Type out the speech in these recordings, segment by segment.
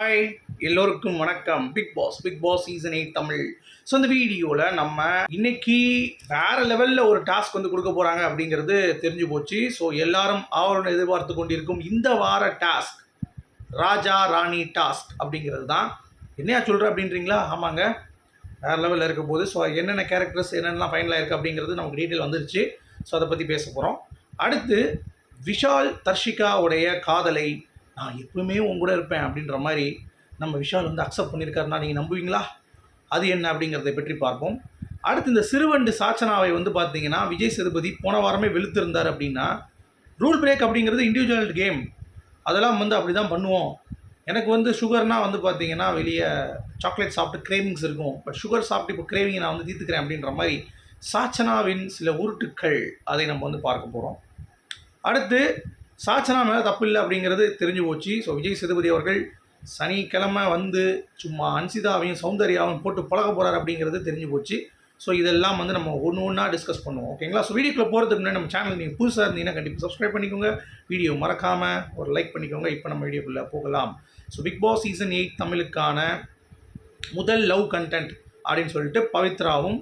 Hi எல்லோருக்கும் வணக்கம். Bigg Boss Bigg Boss season eight Tamil. So இந்த வீடியோவில் நம்ம இன்னைக்கு வேற லெவலில் ஒரு டாஸ்க் வந்து கொடுக்க போகிறாங்க அப்படிங்கிறது தெரிஞ்சு போச்சு. ஸோ எல்லாரும் ஆவலுடன் எதிர்பார்த்து கொண்டிருக்கும் இந்த வார டாஸ்க் ராஜா ராணி டாஸ்க் அப்படிங்கிறது தான். என்னையா சொல்கிற அப்படின்றீங்களா? ஆமாங்க. வேறு லெவலில் இருக்க போது ஸோ என்னென்ன கேரக்டர்ஸ் என்னென்னலாம் ஃபைனலாக இருக்குது அப்படிங்கிறது நமக்கு டீட்டெயில் வந்துருச்சு. ஸோ அதை பற்றி பேச போகிறோம் அடுத்து விஷால் தர்ஷிகாவுடைய காதலை நான் எப்பவுமே உங்க கூட இருப்பேன் அப்படின்ற மாதிரி நம்ம விஷால் வந்து அக்செப்ட் பண்ணியிருக்காருன்னா நீங்கள் நம்புவீங்களா? அது என்ன அப்படிங்கிறதை பற்றி பார்ப்போம். அடுத்து இந்த சிறுவண்டு சாச்சனாவை வந்து பார்த்தீங்கன்னா விஜய் சேதுபதி போன வாரமே வெளுத்திருந்தார் அப்படின்னா ரூல் பிரேக் அப்படிங்கிறது இண்டிவிஜுவல் கேம் அதெல்லாம் வந்து அப்படி தான் பண்ணுவோம். எனக்கு வந்து சுகர்னால் வந்து பார்த்தீங்கன்னா வெளியே சாக்லேட் சாப்பிட்டு கிரேவிங்ஸ் இருக்கும். பட் சுகர் சாப்பிட்டு இப்போ கிரேவிங் நான் வந்து தீர்த்துக்கிறேன் அப்படின்ற மாதிரி சாச்சனாவின் சில உருட்டுக்கள் அதை நம்ம வந்து பார்க்க போகிறோம் அடுத்து சாச்சனா மேலே தப்பு இல்லை அப்படிங்கிறது தெரிஞ்சு போச்சு. ஸோ விஜய் சேதுபதி அவர்கள் சனிக்கிழமை வந்து சும்மா அன்சிதாவையும் சௌந்தர்யாவையும் போட்டு பழக போகிறார் அப்படிங்கிறது தெரிஞ்சு போச்சு. ஸோ இதெல்லாம் வந்து நம்ம ஒன்று ஒன்றா டிஸ்கஸ் பண்ணுவோம். ஓகேங்களா ஸோ வீடியோக்குள்ள போகிறதுக்கு முன்னாடி நம்ம சேனல் நீங்கள் புதுசாக இருந்தீங்கன்னா கண்டிப்பாக சப்ஸ்கிரைப் பண்ணிக்கோங்க. வீடியோ மறக்காமல் ஒரு லைக் பண்ணிக்கோங்க. இப்போ நம்ம வீடியோக்குள்ளே போகலாம். So Bigg Boss season eight தமிழுக்கான முதல் லவ் கண்டென்ட் அப்படின்னு சொல்லிட்டு பவித்ராவும்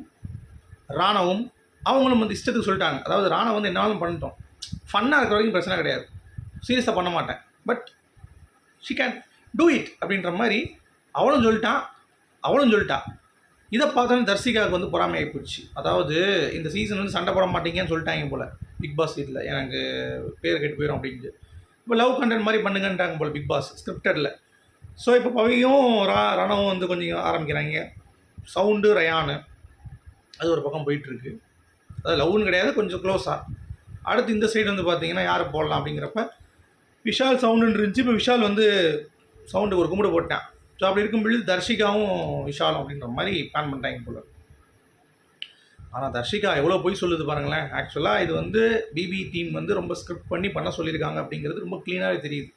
ராணவும் அவங்களும் வந்து இஷ்டத்துக்கு சொல்லிட்டாங்க. அதாவது ராணா வந்து என்னாலும் பண்ணிட்டோம். ஃபன்னாக இருக்கிற வரைக்கும் பிரச்சனை கிடையாது. சீரியஸாக பண்ண மாட்டேன். But she can do it அப்படின்ற மாதிரி அவளும் சொல்லிட்டான் அவளும் சொல்லிட்டா. இதை பார்த்தோன்னே தர்சிகாவுக்கு வந்து பொறாமை ஆகிப்போச்சு அதாவது இந்த சீசன் வந்து சண்டை போட மாட்டீங்கன்னு சொல்லிட்டாங்க போல். பிக் பாஸ் இதில் எனக்கு பேர் கெட்டு போயிடும் அப்படின்ட்டு. இப்போ லவ் கண்டென்ட் மாதிரி பண்ணுங்கன்றாங்க போல் பிக் பாஸ் ஸ்கிரிப்டடில் ஸோ இப்போ பவியும் ரா ரணவும் வந்து கொஞ்சம் ஆரம்பிக்கிறாங்க. சவுண்டு ரயானு அது ஒரு பக்கம் போயிட்டுருக்கு. அது லவ்னு கிடையாது கொஞ்சம் க்ளோஸாக அடுத்து இந்த சைடு வந்து பார்த்தீங்கன்னா யாரை போடலாம் அப்படிங்கிறப்ப விஷால் சவுண்டுன்னு இருந்துச்சு. இப்போ விஷால் வந்து சவுண்டு ஒரு கும்பிடு போட்டேன். ஸோ அப்படி இருக்கும்பொழுது தர்ஷிகாவும் விஷாலும் அப்படின்ற மாதிரி பிளான் பண்ணிட்டாங்க போல. ஆனால் தர்ஷிகா எவ்வளோ போய் சொல்லுது பாருங்களேன். ஆக்சுவலாக இது வந்து பிபி டீம் வந்து ரொம்ப ஸ்கிரிப்ட் பண்ணி பண்ண சொல்லியிருக்காங்க அப்படிங்கிறது ரொம்ப க்ளீனாகவே தெரியுது.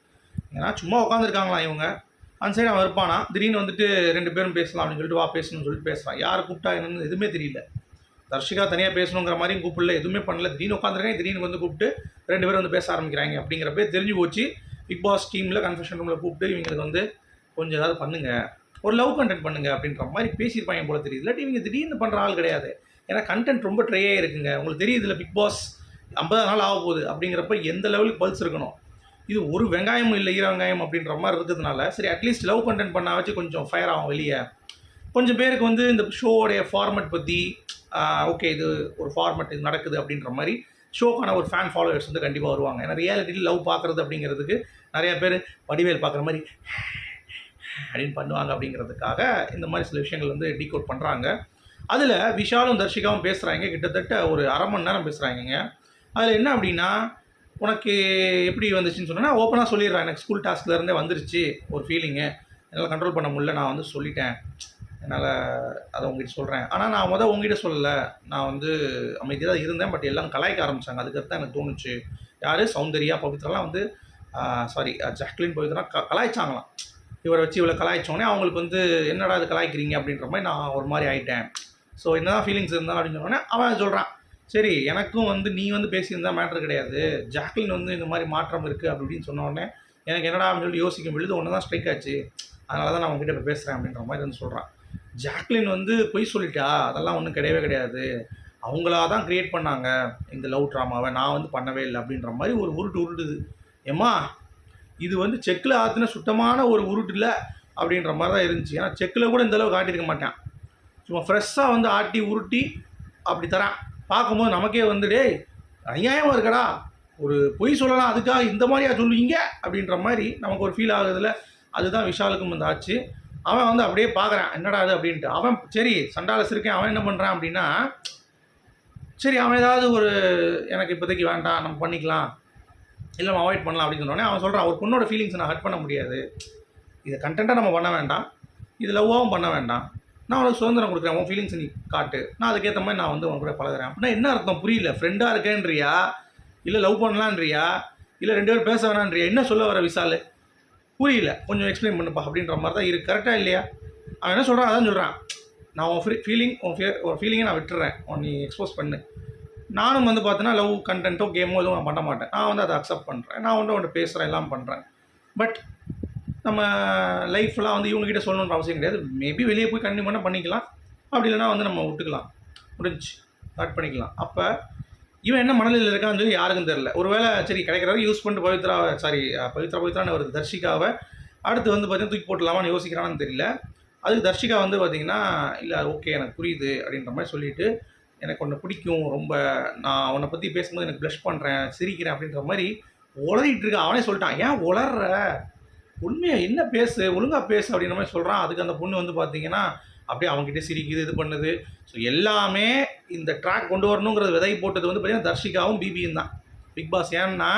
ஏன்னா சும்மா உட்காந்துருக்காங்களா இவங்க. அந்த சைடு அவன் இருப்பானா? திடீர்னு வந்துட்டு ரெண்டு பேரும் பேசலாம் அப்படின்னு சொல்லிட்டு வா பேசணும்னு சொல்லிட்டு பேசுகிறான் யார் கூப்பிட்டா என்னன்னு எதுவுமே தெரியல. தர்ஷிகா தனியாக பேசணுங்கிற மாதிரியும் கூப்பிடல எதுவுமே பண்ணல. திடீர்னு உட்காந்துருக்கேன் திடீர்னு வந்து கூப்பிட்டு ரெண்டு பேரும் வந்து பேச ஆரம்பிக்கிறாங்க அப்படிங்கிறப்ப தெரிஞ்சு போச்சு. பிக் பாஸ் டீமில் கன்ஃபெஷன் ரூமில் கூப்பிட்டு இவங்களுக்கு வந்து கொஞ்சம் ஏதாவது பண்ணுங்க ஒரு லவ் கண்டென்ட் பண்ணுங்க அப்படின்ற மாதிரி பேசியிருப்பாங்க போல தெரியுது. இல்லாட்டி இவங்க திடீர்னு பண்ணுற ஆள் கிடையாது. ஏன்னா கண்டென்ட் ரொம்ப ட்ரையே இருக்குங்க. உங்களுக்கு தெரியுதுல பிக் பாஸ் ஐம்பது நாள் ஆக போகுது அப்படிங்கிறப்ப எந்த லெவலுக்கு பல்ஸ் இருக்கணும்? இது ஒரு வெங்காயமும் இல்லை ஈர வெங்காயம் அப்படின்ற மாதிரி இருக்கிறதுனால சரி அட்லீஸ்ட் லவ் கண்டென்ட் பண்ணாச்சு கொஞ்சம் ஃபயர் ஆகும் வெளியே. கொஞ்சம் பேருக்கு வந்து இந்த ஷோவோடைய ஃபார்மேட் பற்றி ஓகே இது ஒரு ஃபார்மெட் இது நடக்குது அப்படின்ற மாதிரி ஷோக்கான ஒரு ஃபேன் ஃபாலோவர்ஸ் வந்து கண்டிப்பாக வருவாங்க. ஏன்னா ரியாலிட்டியில் லவ் பார்க்குறது அப்படிங்கிறதுக்கு நிறையா பேர் வடிவேல் பார்க்குற மாதிரி அப்படின்னு பண்ணுவாங்க அப்படிங்கிறதுக்காக இந்த மாதிரி சில விஷயங்கள் வந்து டீகோட் பண்ணுறாங்க அதில் விஷாலும் தர்ஷிகாவும் பேசுகிறாங்க கிட்டத்தட்ட ஒரு அரை மணி நேரம் பேசுகிறாங்கங்க அதில் என்ன அப்படின்னா உனக்கு எப்படி வந்துச்சுன்னு சொன்னால் ஓப்பனாக சொல்லிடுறேன். எனக்கு ஸ்கூல் டாஸ்க்லேருந்தே வந்துருச்சு. ஒரு ஃபீலிங்கு என்னால் கண்ட்ரோல் பண்ண முடியல. நான் வந்து சொல்லிட்டேன். என்னால் அதை உங்ககிட்ட சொல்கிறேன் ஆனால் நான் முதல் உங்ககிட்ட சொல்லலை. நான் வந்து அமைதியாக தான் இருந்தேன். பட் எல்லாம் கலாய்க்க ஆரம்பித்தாங்க அதுக்கடுத்து தான் எனக்கு தோணுச்சு. யார்? சௌந்தர்யா பவித்ராலாம் வந்து சாரி ஜாக்லின் பவித்ரா க கலாய்ச்சாங்களாம். இவரை வச்சு இவ்வளோ கலாய்ச்சோடனே அவங்களுக்கு வந்து என்னடா இது கலாய்க்கிறீங்க? அப்படின்ற மாதிரி நான் ஒரு மாதிரி ஆயிட்டேன். ஸோ என்ன தான் ஃபீலிங்ஸ் இருந்தாலும் அப்படின்னு சொன்னோடனே அவன் சொல்கிறான் சரி எனக்கும் வந்து நீ வந்து பேசியிருந்தா மேட்ரு கிடையாது. ஜாக்லின் வந்து இந்த மாதிரி மாற்றம் இருக்குது அப்படின்னு சொன்ன உடனே எனக்கு என்னடா? அப்படின்னு சொல்லி யோசிக்கும் பொழுது ஒன்று தான் ஸ்ட்ரைக் ஆச்சு. அதனால தான் நான் உங்ககிட்ட இப்போ பேசுகிறேன் அப்படின்ற மாதிரி வந்து சொல்கிறான் ஜாக்லின் வந்து பொய் சொல்லிட்டா? அதெல்லாம் ஒன்றும் கிடையவே கிடையாது. அவங்களா தான் க்ரியேட் பண்ணாங்க இந்த லவ் ட்ராமாவை நான் வந்து பண்ணவே இல்லை அப்படின்ற மாதிரி ஒரு உருட்டு உருட்டுது. ஏம்மா இது வந்து செக்கில் ஆற்றின சுத்தமான ஒரு உருட்டு இல்லை அப்படின்ற மாதிரி தான் இருந்துச்சு. ஏன்னா செக்கில் கூட இந்த அளவு காட்டியிருக்க மாட்டேன். சும்மா ஃப்ரெஷ்ஷாக வந்து ஆட்டி உருட்டி அப்படி தரேன். பார்க்கும்போது நமக்கே வந்து டேய் அநியாயமாக இருக்கடா. ஒரு பொய் சொல்லலாம் அதுக்காக இந்த மாதிரியா சொல்லுவீங்க? அப்படின்ற மாதிரி நமக்கு ஒரு ஃபீல் ஆகுதுல அதுதான் விஷாலுக்கும் வந்து ஆச்சு. அவன் வந்து அப்படியே பார்க்குறான் என்னடா அது அப்படின்ட்டு. அவன் சரி சண்டாலஸ் இருக்கேன் அவன் என்ன பண்ணுறான் அப்படின்னா சரி அவன் ஏதாவது ஒரு எனக்கு இப்போதைக்கு வேண்டாம் நம்ம பண்ணிக்கலாம். இல்லை நம்ம அவாய்ட் பண்ணலாம் அப்படின்னு சொன்னோடனே அவன் சொல்கிறான் ஒரு பொண்ணோட ஃபீலிங்ஸை நான் ஹர்ட் பண்ண முடியாது. இதை கண்டென்ட்டாக நம்ம பண்ண வேண்டாம். இது லவ்வாகவும் பண்ண வேண்டாம். நான் உனக்கு சுதந்திரம் கொடுக்குறேன் உன் ஃபீலிங்ஸ் நீ காட்டு. நான் அதுக்கேற்ற மாதிரி நான் வந்து உன் கூட பழகுறேன். அப்படின்னா என்ன அர்த்தம்? புரியல. ஃப்ரெண்டாக இருக்கேன்றியா? இல்லை லவ் பண்ணலான்றியா? இல்லை ரெண்டு பேரும் பேச வேணான்றியா? என்ன சொல்ல வர விசாலு? புரியல. கொஞ்சம் எக்ஸ்பிளைன் பண்ணுப்பா அப்படின்ற மாதிரி தான் இருக்குது கரெக்டாக இல்லையா? அவன் என்ன சொல்கிறான் அதான் சொல்கிறான் நான் உன் ஃப்ரீ ஃபீலிங் உன் ஃபீ ஒரு ஃபீலிங்கை நான் விட்டுறேன். உன் நீ எக்ஸ்போஸ் பண்ணு. நானும் வந்து பார்த்தீங்கன்னா லவ் கண்டென்ட்டோ கேமோ எதுவும் நான் பண்ண மாட்டேன். நான் வந்து அதை அக்செப்ட் பண்ணுறேன் நான் வந்து அவன்கிட்ட பேசுகிறேன் எல்லாம் பண்ணுறேன் பட் நம்ம லைஃப்லாம் வந்து இவங்ககிட்ட சொல்லணுன்ற அவசியம் கிடையாது. மேபி வெளியே போய் கண்டிப்பாக பண்ணிக்கலாம். அப்படி இல்லைன்னா வந்து நம்ம விட்டுக்கலாம். முடிஞ்சு ஸ்டார்ட் பண்ணிக்கலாம். அப்போ இவன் என்ன மனநிலையில் இருக்கான்னு சொல்லி யாருக்கும் தெரில ஒருவேளை சரி கிடைக்கிறவரை யூஸ் பண்ணிட்டு பவித்ரா சாரி பவித்ரா பவித்ரான்னு வருது தர்ஷிகாவை அடுத்து வந்து பார்த்தீங்கன்னா தூக்கி போட்டலாமான்னு யோசிக்கிறான்னு தெரியல. அதுக்கு தர்ஷிகா வந்து பார்த்தீங்கன்னா இல்லை ஓகே எனக்கு புரியுது அப்படின்ற மாதிரி சொல்லிட்டு எனக்கு ஒன்று பிடிக்கும் ரொம்ப நான் உன்னை பற்றி பேசும்போது எனக்கு ப்ளஷ் பண்ணுறேன் சிரிக்கிறேன் அப்படின்ற மாதிரி உளறிட்டு இருக்க அவனே சொல்லிட்டான் ஏன் உளர்ற? உண்மையாக என்ன பேசு ஒழுங்காக பேசு அப்படின்ற மாதிரி சொல்கிறான் அதுக்கு அந்த பொண்ணு வந்து பார்த்தீங்கன்னா அப்படியே அவங்ககிட்ட சிரிக்குது இது பண்ணுது. ஸோ எல்லாமே இந்த ட்ராக் கொண்டு வரணுங்கிறது விதை போட்டது வந்து பார்த்தீங்கன்னா தர்ஷிகாவும் பிபியும் தான். பிக் பாஸ் ஏன்னா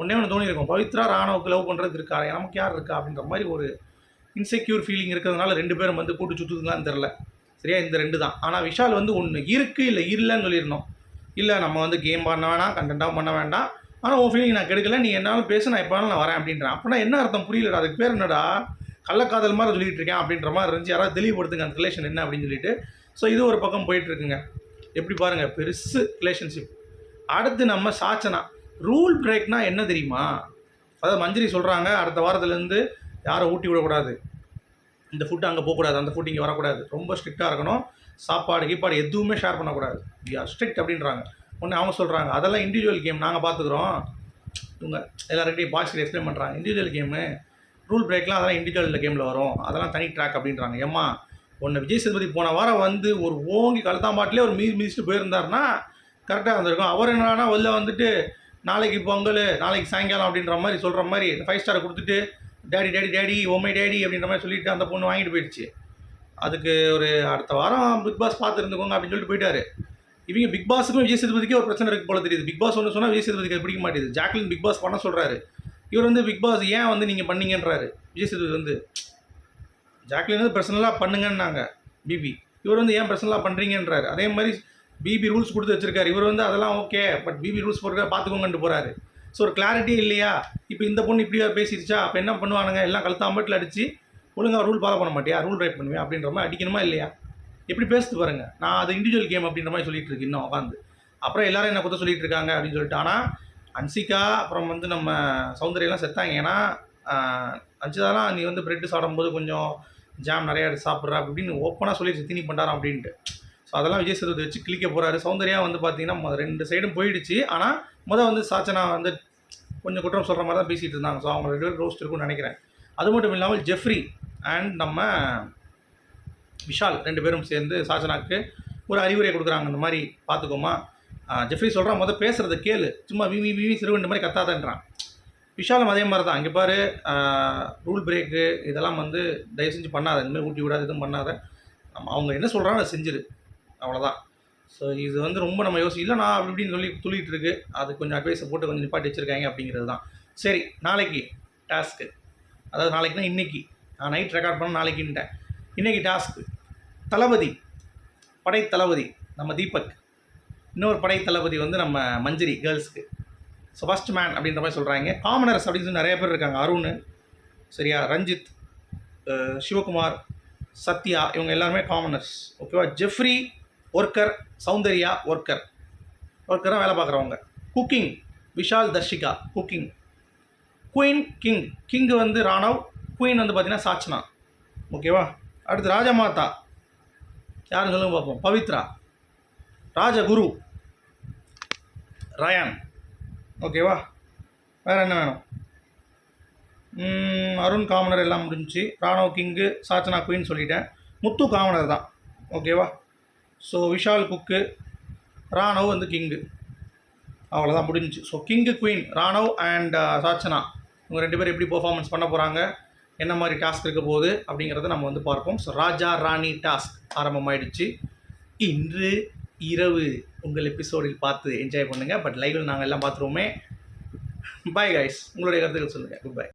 ஒன்றே ஒன்று தோணி இருக்கும் பவித்ரா ராணவுக்கு லவ் பண்ணுறது இருக்கா நமக்கு யார் இருக்கா அப்படின்ற மாதிரி ஒரு இன்செக்யூர் ஃபீலிங் இருக்கிறதுனால ரெண்டு பேரும் வந்து கூட்டு சுற்றுதுங்களான்னு தெரில சரியா? இந்த ரெண்டு தான். ஆனால் விஷால் வந்து ஒன்று இருக்குது இல்லை இல்லைன்னு சொல்லியிருந்தோம். இல்லை நம்ம வந்து கேம் பண்ண வேணாம் கண்டென்ட்டாக பண்ண வேண்டாம். ஆனால் உன் ஃபீலிங் நான் கெடுக்கல நீ என்னாலும் பேச நான் எப்போ நான் வரேன் அப்படின்றேன். அப்படின்னா என்ன அர்த்தம்? புரியலடா அதுக்கு பேர் என்னடா? கள்ளக்காதல் மாதிரி சொல்லிட்டு இருக்கேன் அப்படின்ற மாதிரி இருந்துச்சு. யாராவது தெளிவுபடுத்துங்க அந்த ரிலேஷன் என்ன அப்படின்னு சொல்லிட்டு. ஸோ இது ஒரு பக்கம் போயிட்டுருக்குங்க. எப்படி பாருங்கள் பெருசு ரிலேஷன்ஷிப் அடுத்து நம்ம சாச்சனா. ரூல் பிரேக்னா என்ன தெரியுமா? அதாவது மஞ்சரி சொல்கிறாங்க அடுத்த வாரத்துலேருந்து யாரை ஊட்டி விடக்கூடாது. இந்த ஃபுட்டு அங்கே போகக்கூடாது அந்த ஃபுட் இங்கே வரக்கூடாது. ரொம்ப ஸ்ட்ரிக்டாக இருக்கணும். சாப்பாடு கீப்பாடு எதுவுமே ஷேர் பண்ணக்கூடாது. யா ஸ்ட்ரிக்ட் அப்படின்றாங்க. ஒன்று அவங்க சொல்கிறாங்க அதெல்லாம் இண்டிவிஜுவல் கேம் நாங்கள் பார்த்துக்குறோம் இவங்க எல்லாருக்கிட்டையும் பாய்ஸ் எக்ஸ்பிளைன் பண்ணுறாங்க இண்டிவிஜுவல் கேமு ரூல் பிரேக்லாம் அதெல்லாம் இண்டிவிஜுவல் கேமில் வரும். அதெல்லாம் தனி ட்ராக் அப்படின்றாங்க. ஏம்மா ஒன்று விஜய் சேதுபதி போன வாரம் வந்து ஒரு ஓங்கி கழுத்தாம்பாட்டிலே ஒரு மீதி மிதிச்சுட்டு போயிருந்தாருன்னா கரெக்டாக இருந்திருக்கும். அவர் என்னன்னா வெளில வந்துட்டு நாளைக்கு பொங்கல் நாளைக்கு சாயங்காலம் அப்படின்ற மாதிரி சொல்கிற மாதிரி ஃபைவ் ஸ்டார் கொடுத்துட்டு daddy daddy daddy oh my daddy அப்படின்ற மாதிரி சொல்லிட்டு அந்த பொண்ணு வாங்கிட்டு போயிடுச்சு. அதுக்கு ஒரு அடுத்த வாரம் பிக் பாஸ் பார்த்துருந்துக்கோங்க அப்படின்னு சொல்லிட்டு போயிட்டாரு. இவங்க பிக் பாஸுக்கும் விஜய் சேதுபதிக்கே ஒரு பிரச்சனை இருக்கு போல தெரியுது. பிக் பாஸ் ஒன்று சொன்னால் விஜய் சேதுபதிக்கு அது பிடிக்க மாட்டேது ஜாக்லின் பிக் பாஸ் பண்ண சொல்கிறாரு இவர் வந்து பிக் பாஸ் ஏன் வந்து நீங்கள் பண்ணீங்கன்றாரு. விஜய் சேதுபதி வந்து ஜாக்லின் வந்து பர்சனலாக பண்ணுங்கன்னாங்க பிபி இவர் வந்து ஏன் பர்சனலாக பண்ணுறீங்கன்றாரு அதே மாதிரி பிபி ரூல்ஸ் கொடுத்து வச்சிருக்காரு. இவர் வந்து அதெல்லாம் ஓகே பட் பிபி ரூல்ஸ் போட்டு பார்த்துக்கோங்கன்ட்டு போகிறாரு ஸோ ஒரு கிளாரிட்டி இல்லையா? இப்போ இந்த பொண்ணு இப்படியா பேசிடுச்சா அப்போ என்ன பண்ணுவானுங்க? எல்லாம் கழுத்தாம்பட்டில் அடித்து ஒழுங்காக ரூல் ஃபாலோ பண்ண மாட்டியா? ரூல் ரைட் பண்ணுவேன் அப்படின்ற மாதிரி அடிக்கணுமா இல்லையா? எப்படி பேசுது பாருங்கள் நான் அது இண்டிவிஜுவல் கேம் அப்படின்ற மாதிரி சொல்லிட்டு இருக்கு இன்னும் உட்காந்து அப்புறம் எல்லாரும் என்ன குத்த சொல்லிட்டு இருக்காங்க அப்படின்னு சொல்லிட்டு. ஆனால் ஹன்சிகா அப்புறம் வந்து நம்ம சௌந்தரியெல்லாம் செத்தாங்க. ஏன்னா ஆஹ், நீ வந்து பிரெட்டு சாப்பிடும்போது கொஞ்சம் ஜாம் நிறையா எடுத்து சாப்பிட்ற அப்படின்னு ஓப்பனாக சொல்லிடுச்சு. திணி பண்ணுறான் அப்படின்ட்டு. ஸோ அதெல்லாம் விஜய் சேதுபதி வச்சு கிளிக்க போகிறாரு சௌந்தர்யா வந்து பார்த்தீங்கன்னா ரெண்டு சைடும் போயிடுச்சு. ஆனால் முதல் வந்து சாச்சனா வந்து கொஞ்சம் குற்றம் சொல்கிற மாதிரி தான் பேசிகிட்டு இருந்தாங்க. ஸோ அவங்க ரெண்டு பேரும் ரோஸ்ட் இருக்கும்னு நினைக்கிறேன். அது மட்டும் இல்லாமல் ஜெஃப்ரி அண்ட் நம்ம விஷால் ரெண்டு பேரும் சேர்ந்து சாச்சனாக்கு ஒரு அறிவுரை கொடுக்குறாங்க. இந்த மாதிரி பார்த்துக்கோமா ஜெஃப்ரி சொல்கிறான் முதல் பேசுகிறத கேளு. சும்மா விவி விவி சிறுவன் மாதிரி கத்தாதன்றான். விஷாலும் அதே மாதிரி தான் இங்கே பாரு ரூல் பிரேக்கு இதெல்லாம் வந்து தயவு செஞ்சு பண்ணாத. இந்தமாதிரி ஊட்டி விடாது எதுவும் பண்ணாத. அவங்க என்ன சொல்கிறாங்க அதை செஞ்சிரு. அவ்வளோதான் ஸோ இது வந்து ரொம்ப நம்ம யோசி இல்லை நான் அப்படி இப்படின்னு சொல்லி துள்ளிட்டு இருக்கு. அது கொஞ்சம் அட்வைஸை போட்டு கொஞ்சம் நிப்பாட்டி வச்சுருக்காங்க அப்படிங்கிறது தான் சரி நாளைக்கு டாஸ்க்கு அதாவது நாளைக்குனா இன்றைக்கி நான் நைட் ரெக்கார்ட் பண்ண நாளைக்குன்ட்டேன். இன்றைக்கி டாஸ்க்கு தளபதி. படை தளபதி நம்ம தீபக். இன்னொரு படை தளபதி வந்து நம்ம மஞ்சரி கேர்ள்ஸ்க்கு ஸோ ஃபஸ்ட் மேன் அப்படின்ற மாதிரி சொல்கிறாங்க காமனர்ஸ் அப்படின்னு சொல்லி நிறைய பேர் இருக்காங்க. அருண் சரியா? ரஞ்சித் சிவகுமார் சத்யா இவங்க எல்லாருமே காமனர்ஸ். ஓகேவா ஜெஃப்ரி ஒர்க்கர் சௌந்தர்யா ஒர்க்கர். ஒர்க்கராக வேலை பார்க்குறவங்க. Cooking Vishal Dharshika cooking. Queen king. King வந்து ராணவ் குயின் வந்து பார்த்தீங்கன்னா சாச்சனா ஓகேவா அடுத்து ராஜமாதா. யாருன்னு சொல்லுங்க பார்ப்போம். பவித்ரா. ராஜகுரு. ரயான் ஓகேவா வேறு என்ன வேணும்? அருண் காமனர் எல்லாம் முடிஞ்சுச்சு. ராணவ் கிங்கு சாச்சனா குயின் சொல்லிட்டேன். முத்து காமனர் தான். ஓகேவா ஸோ விஷால் குக்கு ராணவ் வந்து கிங்கு அவ்வளோதான் முடிஞ்சு so king queen Ranav and uh, Sachana. இவங்க ரெண்டு பேரும் எப்படி பர்ஃபார்மன்ஸ் பண்ண போகிறாங்க என்ன மாதிரி டாஸ்க் இருக்க போகுது? அப்படிங்கிறத நம்ம வந்து பார்ப்போம். ஸோ ராஜா ராணி டாஸ்க் ஆரம்பமாயிடுச்சு. இன்று இரவு உங்கள் எபிசோடில் பார்த்து என்ஜாய் பண்ணுங்கள் பட் லைவில் நாங்கள் எல்லாம் பார்த்துருவோமே. பாய் கைஸ் உங்களுடைய கருத்துக்கள் சொல்லுங்கள் குட் பை